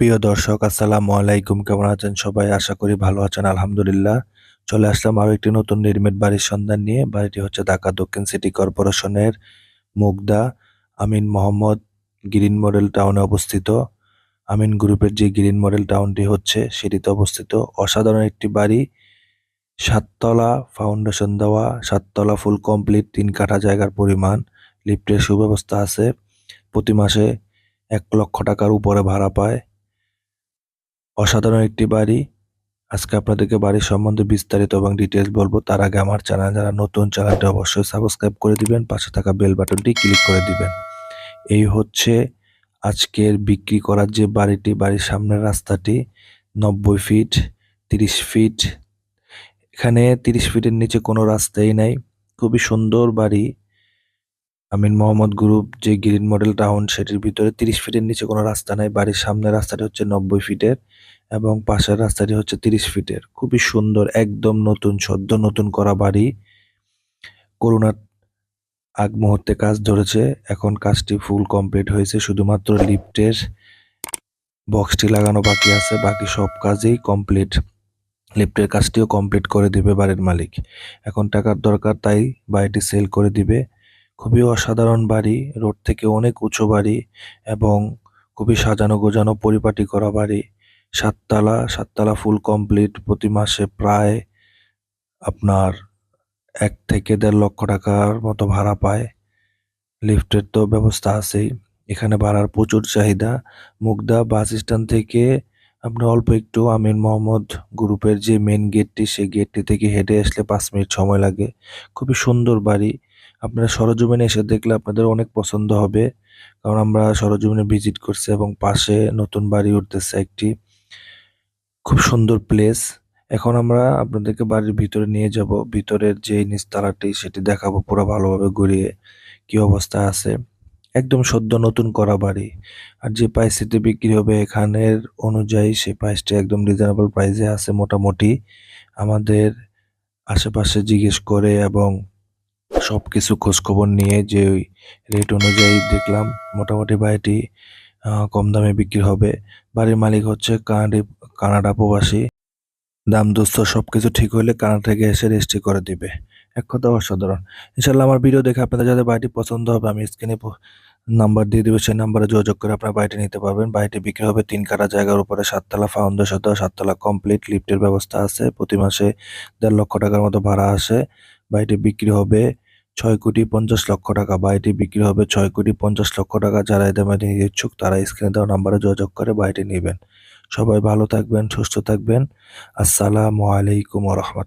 প্রিয় দর্শক, আসসালামু আলাইকুম। কেমন আছেন সবাই? আশা করি ভালো আছেন, আলহামদুলিল্লাহ। চলে আসলাম আরও একটি নতুন নির্মিত বাড়ির সন্ধান নিয়ে। বাড়িটি হচ্ছে ঢাকা দক্ষিণ সিটি কর্পোরেশনের মুগদা আমিন মোহাম্মদ গ্রিন মডেল টাউনে অবস্থিত। আমিন গ্রুপের যে গ্রিন মডেল টাউনটি হচ্ছে, সেটিতে অবস্থিত। অসাধারণ একটি বাড়ি, সাততলা ফাউন্ডেশন দেওয়া, সাততলা ফুল কমপ্লিট, তিন কাঠা জায়গার পরিমাণ, লিফটের সুব্যবস্থা আছে। প্রতি মাসে এক লক্ষ টাকার উপরে ভাড়া পায়। অসাধারণ একটি বাড়ি। আজকে আপনাদেরকে বাড়ির সম্বন্ধে বিস্তারিত এবং ডিটেলস বলব। তার আগে আমার চ্যানেল যারা নতুন চ্যানেলটি অবশ্যই সাবস্ক্রাইব করে দিবেন। পাশে থাকা বেল বাটনটি ক্লিক করে দিবেন। এই হচ্ছে আজকের বিক্রি করার যে বাড়িটি, বাড়ির সামনের রাস্তাটি, নব্বই ফিট তিরিশ ফিট এখানে তিরিশ ফিটের নিচে কোনো রাস্তাই নাই। খুবই সুন্দর বাড়ি। আমিন মোহাম্মদ গ্রুপ যে গ্রিন মডেল টাউন সেটির ভিতরে তিরিশ ফিটের নিচে কোনো রাস্তা নাই। বাড়ির সামনের রাস্তাটি হচ্ছে নব্বই ফিটের এবং পাশের রাস্তাটি হচ্ছে তিরিশ ফিটের। খুবই সুন্দর, একদম নতুন, সদ্য নতুন করা বাড়ি। করোনার আগ মুহূর্তে কাজ ধরেছে, এখন কাজটি ফুল কমপ্লিট হয়েছে, শুধুমাত্র লিফটের বক্সটি লাগানো বাকি আছে, বাকি সব কাজেই কমপ্লিট। লিফটের কাজটিও কমপ্লিট করে দিবে বাড়ির মালিক। এখন টাকার দরকার, তাই বাড়িটি সেল করে দিবে। খুবই অসাধারণ বাড়ি, রোড থেকে অনেক উঁচু বাড়ি এবং খুবই সাজানো গোজানো পরিপাটি করা বাড়ি। সাততলা সাততলা ফুল কমপ্লিট প্রতি মাসে প্রায় আপনার এক থেকে দেড় লক্ষ টাকার মতো ভাড়া পায়। লিফটের তো ব্যবস্থা আছেই। এখানে ভাড়ার প্রচুর চাহিদা। মুগদা বাস স্ট্যান্ড থেকে আপনি অল্প একটু আমিন মোহাম্মদ গ্রুপের যে মেন গেটটি সেই গেটটি থেকে হেঁটে আসলে পাঁচ মিনিট সময় লাগে। খুবই সুন্দর বাড়ি। আপনারা সরজমিনে এসে দেখলে আপনাদের অনেক পছন্দ হবে। কারণ আমরা সরজমিনে ভিজিট করছি এবং পাশে নতুন বাড়ি উঠতেছে একটি খুব সুন্দর প্লেস এখন আমরা আপনাদেরকে বাড়ির ভিতরে নিয়ে যাব। ভিতরের যে নিচতলাটি সেটি দেখাবো পুরো ভালোভাবে ঘুরিয়ে কি অবস্থা আছে। একদম সদ্য নতুন করা বাড়ি। আর যে প্রাইসটিতে বিক্রি হবে এখানের অনুযায়ী সেই প্রাইসটি একদম রিজনেবল প্রাইসে আছে মোটামুটি। আমাদের আশেপাশে জিজ্ঞেস করে এবং সব কিছু খোঁজখবর নিয়ে যে ওই রেট অনুযায়ী দেখলাম, মোটামুটি বাড়িটি কম দামে বিক্রি হবে। বাড়ির মালিক হচ্ছে কানাডি, কানাডা প্রবাসী। দাম দুস্থ সব কিছু ঠিক হলে কানাডা থেকে এসে রেজিস্ট্রি করে দিবে। এক কথা অসাধারণ। ইনশাল্লাহ আমার ভিডিও দেখে আপনাদের যাদের বাড়িটি পছন্দ হবে, আমি স্ক্রিনে নাম্বার দিয়ে দেবো, সেই নাম্বারে যোগাযোগ করে আপনার বাড়িটি নিতে পারবেন। বাড়িটি বিক্রি হবে তিন কাটা জায়গার উপরে, সাততলা ফাউন্ডেশন সাততলা কমপ্লিট লিফটের ব্যবস্থা আছে। প্রতি মাসে দেড় লক্ষ টাকার মতো ভাড়া আসে। বাড়িটি বিক্রি হবে ছয় কোটি পঞ্চাশ লক্ষ টাকা। বাড়িটি বিক্রি হবে ছয় কোটি পঞ্চাশ লক্ষ টাকা। যারা এদের মধ্যে ইচ্ছুক, তারা স্ক্রিনে দেওয়া নাম্বারে যোগাযোগ করে বাড়িটি নেবেন। সবাই ভালো থাকবেন, সুস্থ থাকবেন। আসসালামু আলাইকুম রহমতুল্লাহ।